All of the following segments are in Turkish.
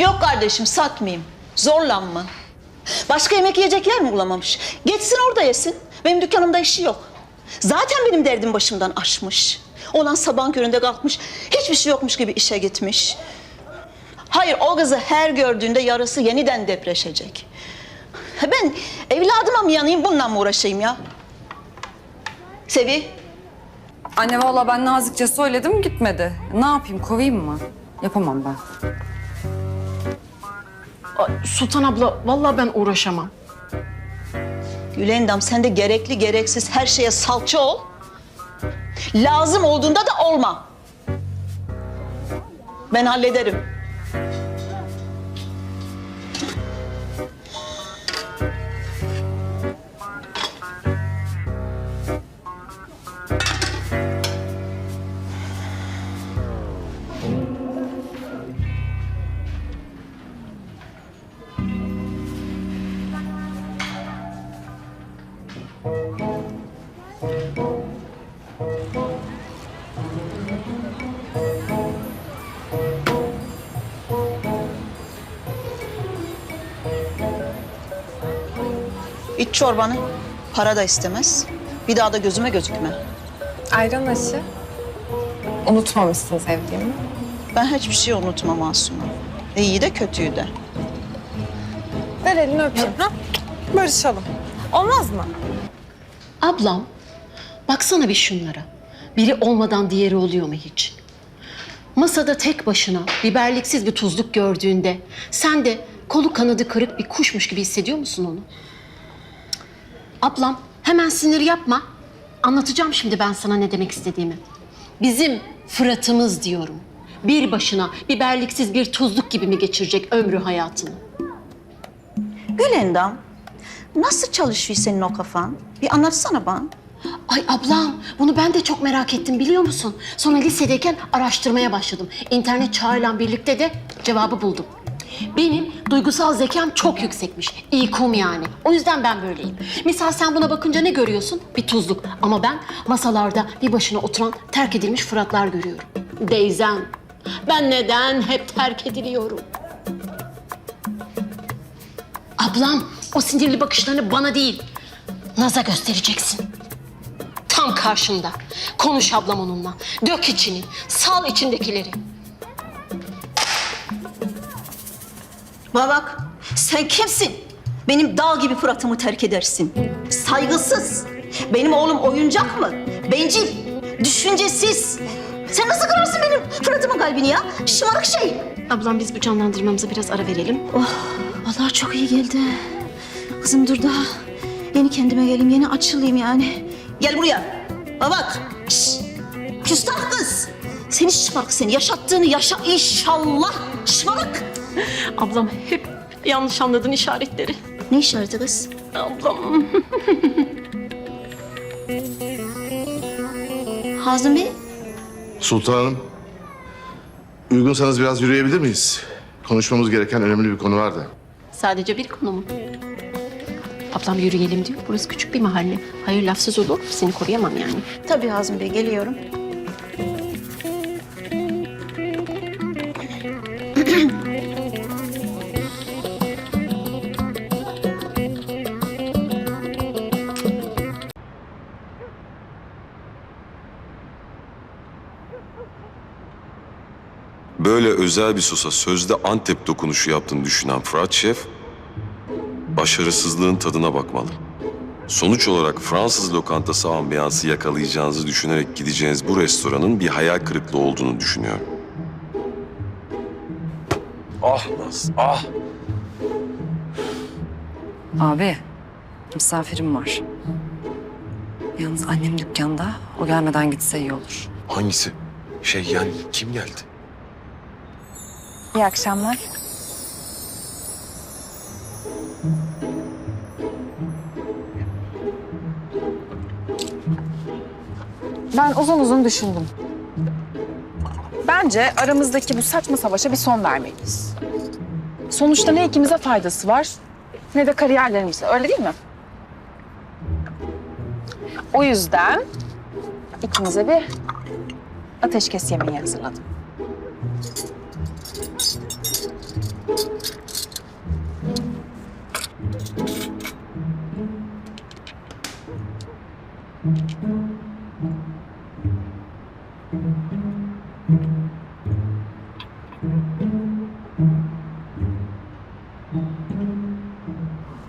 Yok kardeşim satmayayım. Zorlanma. Başka yemek yiyecek yer mi bulamamış? Geçsin orada yesin. Benim dükkanımda işi yok. Zaten benim derdim başımdan aşmış. Olan sabahın köründe kalkmış. Hiçbir şey yokmuş gibi işe gitmiş. Hayır o kızı her gördüğünde yarası yeniden depreşecek. Ben evladıma mı yanayım bununla mı uğraşayım ya? Sevi, Anne valla ben nazikçe söyledim gitmedi. Ne yapayım kovayım mı? Yapamam ben. Sultan abla vallahi ben uğraşamam. Gülendam sen de gerekli gereksiz her şeye salça ol. Lazım olduğunda da olma. Ben hallederim. İç çorbanı. Para da istemez. Bir daha da gözüme gözükme. Ayran aşı. Unutmamışsın sevdiğimi. Ben hiçbir şey unutmam Asuman. İyiyi de kötüyü de. Ver elini öpeyim. Ha? Barışalım. Olmaz mı? Ablam baksana bir şunlara. Biri olmadan diğeri oluyor mu hiç? Masada tek başına biberliksiz bir tuzluk gördüğünde sen de kolu kanadı kırık bir kuşmuş gibi hissediyor musun onu? Ablam hemen sinir yapma. Anlatacağım şimdi ben sana ne demek istediğimi. Bizim Fırat'ımız diyorum. Bir başına biberliksiz bir tuzluk gibi mi geçirecek ömrü hayatını? Gülendam, nasıl çalışıyor senin o kafan? Bir anlatsana bana. Ay ablam bunu ben de çok merak ettim biliyor musun? Sonra lisedeyken araştırmaya başladım. İnternet çağıyla birlikte de cevabı buldum. Benim duygusal zekam çok yüksekmiş. İQ'm yani. O yüzden ben böyleyim. Misal sen buna bakınca ne görüyorsun? Bir tuzluk. Ama ben masalarda bir başına oturan terk edilmiş Fıratlar görüyorum. Deyzem. Ben neden hep terk ediliyorum? Ablam o sinirli bakışlarını bana değil, Naz'a göstereceksin. Tam karşında. Konuş ablam onunla. Dök içini. Sal içindekileri. Bana bak, sen kimsin? Benim dağ gibi Fırat'ımı terk edersin. Saygısız. Benim oğlum oyuncak mı? Bencil, düşüncesiz. Sen nasıl kırarsın benim Fırat'ımın kalbini ya? Şımarık şey. Ablam biz bu canlandırmamıza biraz ara verelim. Vallahi çok iyi geldi. Kızım dur daha. Yeni kendime geleyim, yeni açılayım yani. Gel buraya. Bana bak. Şşş. Küstah kız. Seni şımarık seni. Yaşattığını yaşa inşallah. Şımarık. Ablam hep yanlış anladın işaretleri. Ne işareti kız? Ablam. Hazım Bey. Sultanım, uygunsanız biraz yürüyebilir miyiz? Konuşmamız gereken önemli bir konu var da. Sadece bir konu mu? Ablam yürüyelim diyor. Burası küçük bir mahalle. Hayır lafsız olur. Seni koruyamam yani. Tabii Hazım Bey geliyorum. özel bir sosa sözde Antep dokunuşu yaptığını düşünen Fırat Şef, başarısızlığın tadına bakmalı. Sonuç olarak Fransız lokantası ambiyansı yakalayacağınızı düşünerek gideceğiniz bu restoranın bir hayal kırıklığı olduğunu düşünüyorum. Ah Naz, ah! Abi misafirim var. Yalnız annem dükkanda. O gelmeden gitse iyi olur. Hangisi? Şey yani kim geldi? İyi akşamlar. Ben uzun uzun düşündüm. Bence aramızdaki bu saçma savaşa bir son vermeliyiz. Sonuçta ne ikimize faydası var ne de kariyerlerimize. Öyle değil mi? O yüzden ikimize bir ateşkes yemeği hazırladım.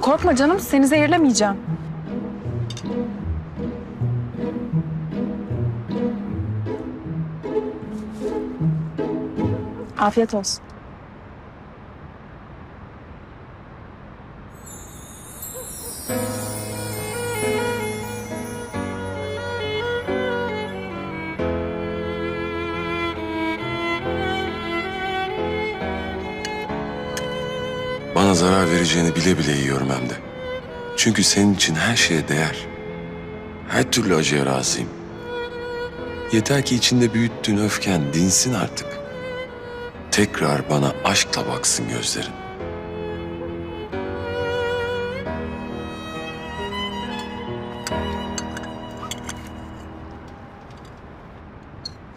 Korkma canım, seni zehirlemeyeceğim. Afiyet olsun. Bana zarar vereceğini bile bile yiyorum hem de. Çünkü senin için her şeye değer. Her türlü acıya razıyım. Yeter ki içinde büyüttüğün öfken dinsin artık. Tekrar bana aşkla baksın gözlerin.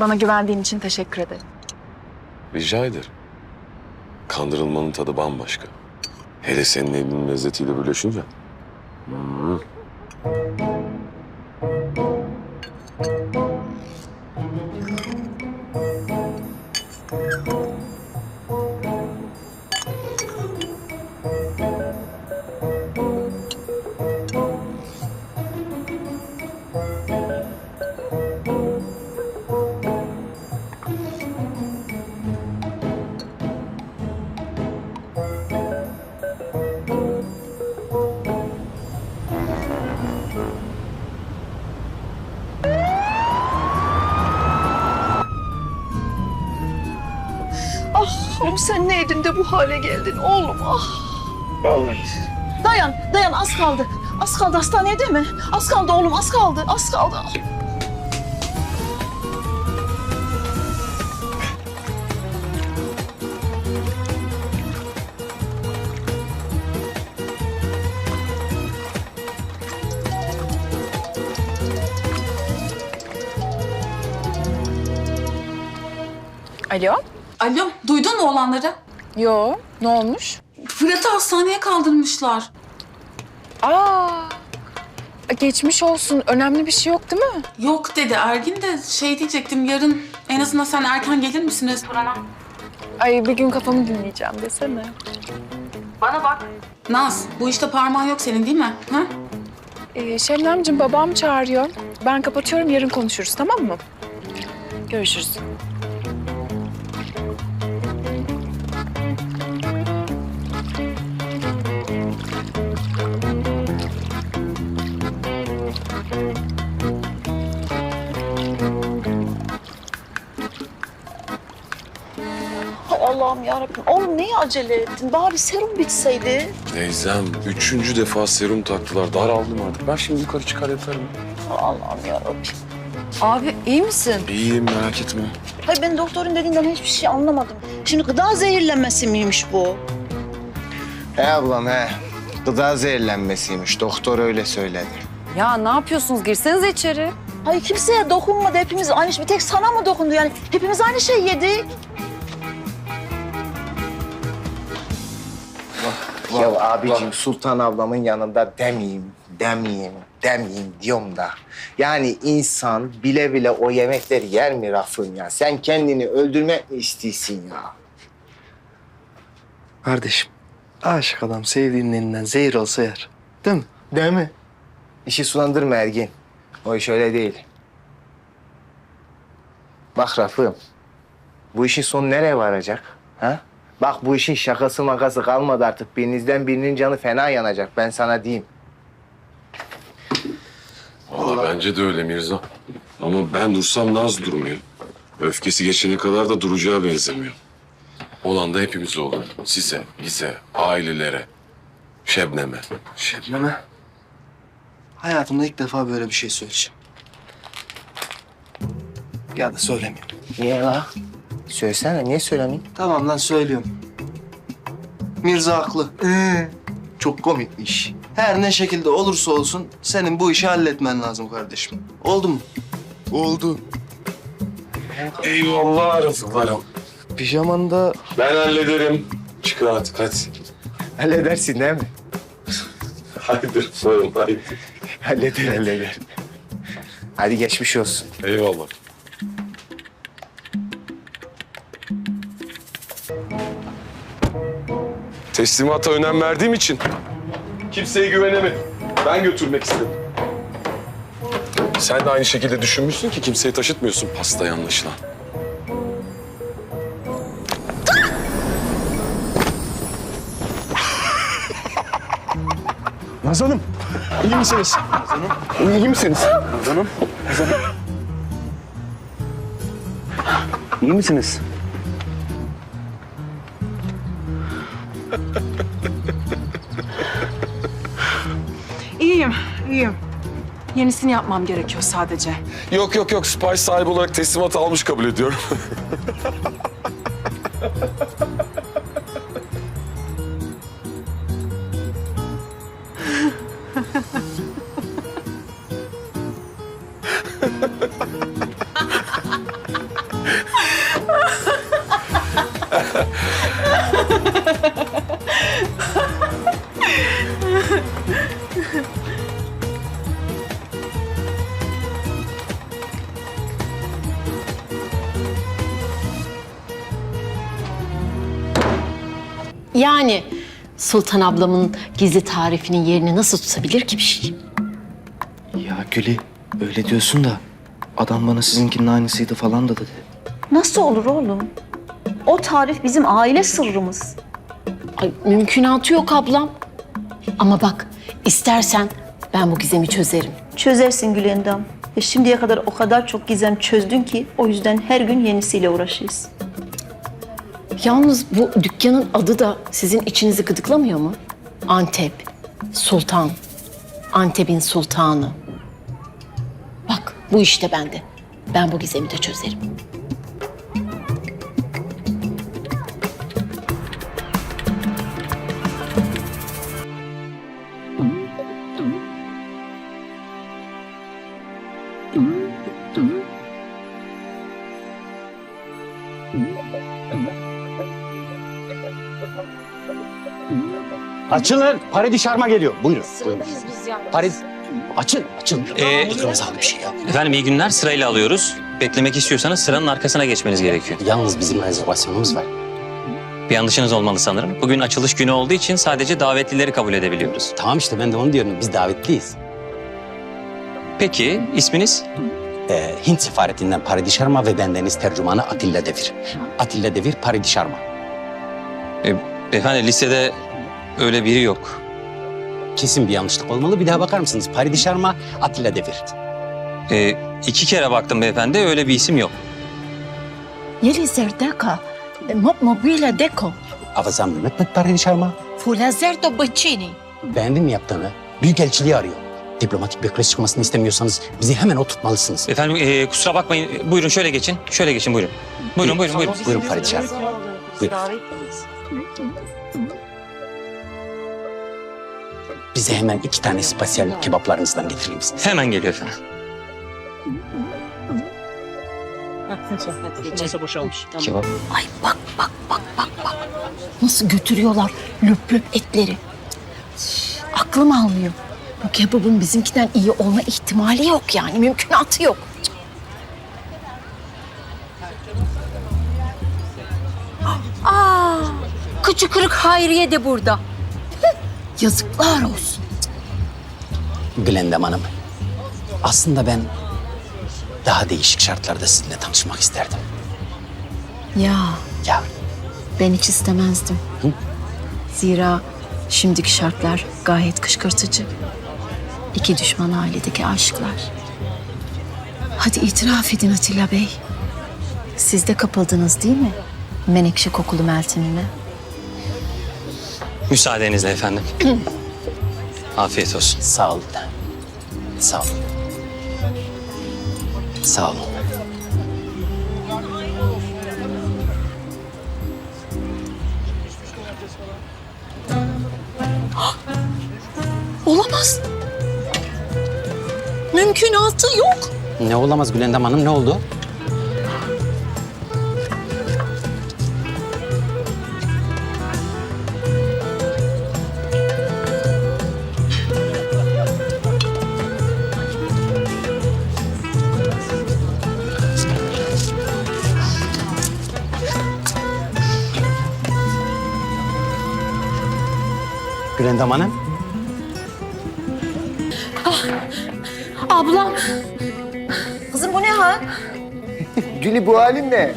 Bana güvendiğin için teşekkür ederim. Rica ederim. Kandırılmanın tadı bambaşka. Hele senin elinin lezzetiyle birleşince. Hmm. Oğlum sen neydin de bu hale geldin oğlum ah. Dayan, dayan az kaldı. Az kaldı hastanede mi? Az kaldı oğlum az kaldı, az kaldı. Alo? Alo, duydun mu olanları? Yo, ne olmuş? Fırat'ı hastaneye kaldırmışlar. Aa, geçmiş olsun. Önemli bir şey yok değil mi? Yok dedi Ergin de şey diyecektim yarın en azından sen erken gelir misin restorana? Ay bir gün kafamı dinleyeceğim desene. Naz, bu işte parmağın yok senin değil mi? Ha? Ee, Şebnemciğim babam çağırıyor. Ben kapatıyorum yarın konuşuruz tamam mı? Görüşürüz. Allah'ım yarabbim. Oğlum niye acele ettin? Bari serum bitseydi. Teyzem üçüncü defa serum taktılar. Daraldım artık. Ben şimdi yukarı çıkar yatarım. Allah'ım yarabbim. Abi iyi misin? İyiyim merak etme. Hayır ben doktorun dediğinden hiçbir şey anlamadım. Şimdi gıda zehirlenmesi miymiş bu? He ablam he. Gıda zehirlenmesiymiş. Doktor öyle söyledi. Ya ne yapıyorsunuz? Girsenize içeri. Hayır kimseye dokunmadı. Hepimiz aynı şey. Bir tek sana mı dokundu yani? Hepimiz aynı şey yedik. Ya abicim Sultan ablamın yanında demeyeyim, demeyeyim, demeyeyim diyorum da. Yani insan bile bile o yemekleri yer mi Rafın ya? Sen kendini öldürmek mi istiyorsun ya? Kardeşim, aşık adam sevdiğinin elinden zehir olsa yer. Değil mi? Değil mi? İşi sulandırma Ergin. O iş öyle değil. Bak Rafım, bu işin sonu nereye varacak? Ha? Bak bu işin şakası makası kalmadı artık. Birinizden birinin canı fena yanacak. Ben sana diyeyim. Valla bence de öyle Mirza. Ama ben dursam Naz durmuyor. Öfkesi geçene kadar da duracağı benzemiyor. Olan da hepimize olur. Size, bize, ailelere, Şebnem'e. Şebnem'e. Hayatımda ilk defa böyle bir şey söyleyeceğim. Ya da söylemeyeyim. Niye la? Söylesene, niye söylemeyeyim? Tamam lan söylüyorum. Mirza haklı. Çok komikmiş. Her ne şekilde olursa olsun senin bu işi halletmen lazım kardeşim. Oldu mu? Oldu. Eyvallah Rıfıklarım. Pijamanda Ben hallederim. Çıkın artık hadi. Halledersin değil mi? Haydi sorun haydi. Halleder, halleder. Hadi geçmiş olsun. Eyvallah. Teslimata önem verdiğim için Kimseye güvenemedim. Ben götürmek istedim. Sen de aynı şekilde düşünmüşsün ki kimseye taşıtmıyorsun pastayı anlaşılan. Nazanım, iyi misiniz? Nazanım. İyi misiniz? Nazanım. Nazanım. İyi misiniz? İyiyim, iyiyim. Yenisini yapmam gerekiyor sadece. Yok yok yok sipariş sahibi olarak teslimat almış kabul ediyorum. Yani Sultan ablamın gizli tarifinin yerini nasıl tutabilir ki bir şey? Ya Güli öyle diyorsun da adam bana sizinkinin aynısıydı falan da dedi. Nasıl olur oğlum? O tarif bizim aile sırrımız. Ay, mümkünatı yok ablam. Ama bak istersen ben bu gizemi çözerim. Çözersin Gülendam. E şimdiye kadar o kadar çok gizem çözdün ki o yüzden her gün yenisiyle uğraşıyoruz. Yalnız bu dükkanın adı da sizin içinizi gıdıklamıyor mu? Antep, Sultan, Antep'in sultanı. Bak bu işte bende. Ben bu gizemi de çözerim. Açılın, Paradi Şarma geliyor. Buyurun. Sıradayız biz ya. Paradi... Açın, açın. Ee, Kırmızı bir şey ya. Efendim iyi günler sırayla alıyoruz. Beklemek istiyorsanız sıranın arkasına geçmeniz gerekiyor. Yalnız bizim rezervasyonumuz var. Bir yanlışınız olmalı sanırım. Bugün açılış günü olduğu için sadece davetlileri kabul edebiliyoruz. Tamam işte ben de onu diyorum. Biz davetliyiz. Peki isminiz? Ee, Hint sefaretinden Paradi Şarma ve bendeniz tercümanı Atilla Devir. Atilla Devir, Paradi Şarma. Ee, efendim listede öyle biri yok. Kesin bir yanlışlık olmalı. Bir daha bakar mısınız? Paradi Şarma, Atilla Devir. Ee, iki kere baktım beyefendi öyle bir isim yok. Yelizer deka, mobile deko, Avazam Mehmet Paradi Şarma. fulazerdo bacini. Beğendin mi yaptığını? Büyükelçiliği arıyor. Diplomatik bir kriz çıkmasını istemiyorsanız bizi hemen oturtmalısınız. Efendim ee, kusura bakmayın. Buyurun şöyle geçin. Şöyle geçin buyurun. Buyurun buyurun buyurun. Buyurun Paradi Şarma. Buyurun. Bize hemen iki tane spasyal kebaplarınızdan getireyim size. Hemen geliyor efendim. Kebap. Ay bak bak bak bak bak. Nasıl götürüyorlar löp löp etleri. Şş, Aklım almıyor. Bu kebabın bizimkiden iyi olma ihtimali yok yani. Mümkünatı yok. Aa, kıçı kırık Hayriye de burada. Yazıklar olsun. Glendam Hanım. Aslında ben daha değişik şartlarda sizinle tanışmak isterdim. Ya Ya ben hiç istemezdim. Zira şimdiki şartlar gayet kışkırtıcı. İki düşman ailedeki aşklar. Hadi itiraf edin Atilla Bey. Siz de kapıldınız değil mi? Menekşe kokulu Meltem'ime. Müsaadenizle efendim. Afiyet olsun. sağ olun. Sağ olun. Sağ olun. Olamaz. Mümkünatı yok. Ne olamaz Gülendam Hanım ne oldu? Gülendam Hanım. Ah, ablam. Kızım bu ne ha? Gülü bu halin ne?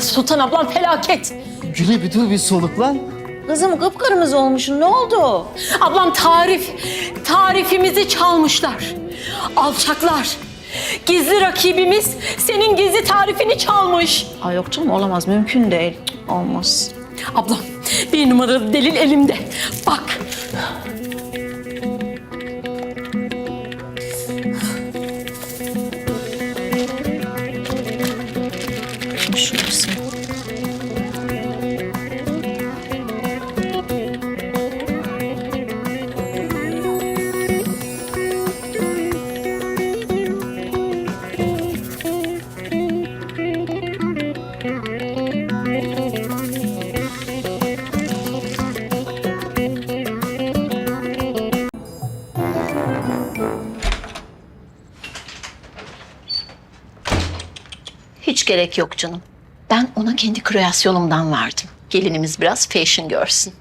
Sultan ablam felaket. Gülü bir dur bir soluklan. Kızım kıpkırmızı olmuşsun ne oldu? Ablam tarif, tarifimizi çalmışlar. Alçaklar. Gizli rakibimiz senin gizli tarifini çalmış. Ay yok canım olamaz mümkün değil. Olmaz. Ablam bir numaralı delil elimde. Bak. Hiç gerek yok canım. Ben ona kendi kreasyonumdan verdim. Gelinimiz biraz fashion görsün.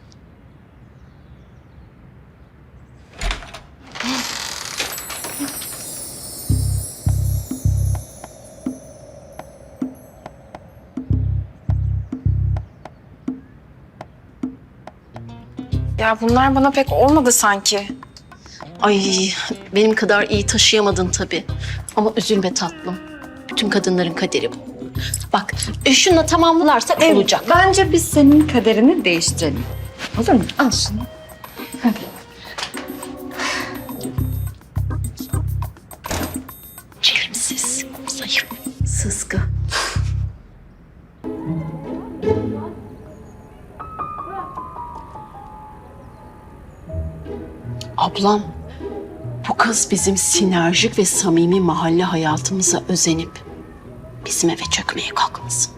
Ya bunlar bana pek olmadı sanki. Ay benim kadar iyi taşıyamadın tabii. Ama üzülme tatlım. Bütün kadınların kaderi bu. Bak şununla tamamlarsak olacak. Bence biz senin kaderini değiştirelim. Olur mu? Al şunu. Çelimsiz, zayıf, sızgı. Ablam, bu kız bizim sinerjik ve samimi mahalle hayatımıza özenip bizim eve çökmeye kalkmasın.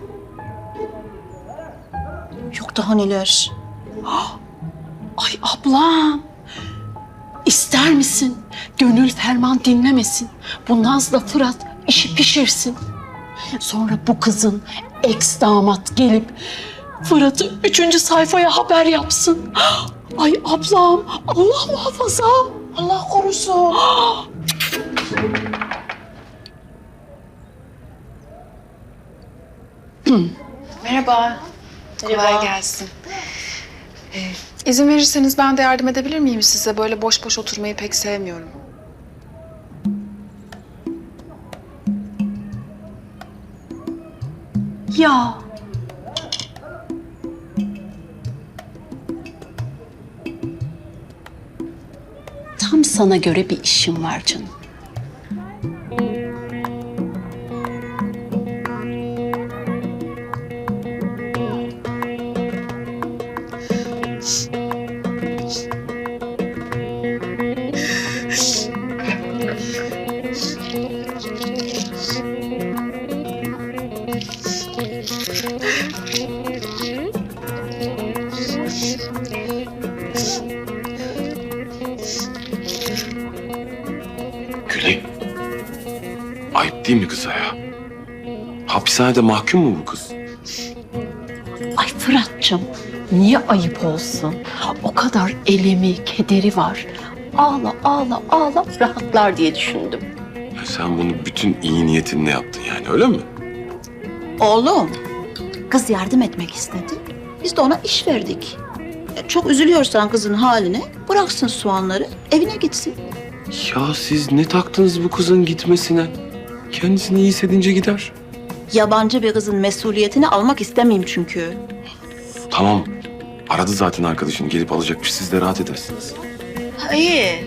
Yok daha neler. Ay ablam, ister misin? Gönül ferman dinlemesin. Bu Naz'la Fırat işi pişirsin. Sonra bu kızın ex damat gelip Fırat'ı üçüncü sayfaya haber yapsın. Ay ablam, Allah muhafaza. Allah korusun. Merhaba. Kolay gelsin. Ee, izin verirseniz ben de yardım edebilir miyim size? Böyle boş boş oturmayı pek sevmiyorum. Ya. Tam sana göre bir işim var canım. Ayıp değil mi kıza ya? Hapishanede mahkum mu bu kız? Ay Fırat'cığım niye ayıp olsun? O kadar elemi, kederi var. Ağla, ağla, ağla rahatlar diye düşündüm. Ya sen bunu bütün iyi niyetinle yaptın yani öyle mi? Oğlum, kız yardım etmek istedi. Biz de ona iş verdik. Çok üzülüyorsan kızın haline bıraksın soğanları, evine gitsin. Ya siz ne taktınız bu kızın gitmesine? Kendisini iyi hissedince gider. Yabancı bir kızın mesuliyetini almak istemeyeyim çünkü. Tamam. Aradı zaten arkadaşını gelip alacakmış. Siz de rahat edersiniz. İyi.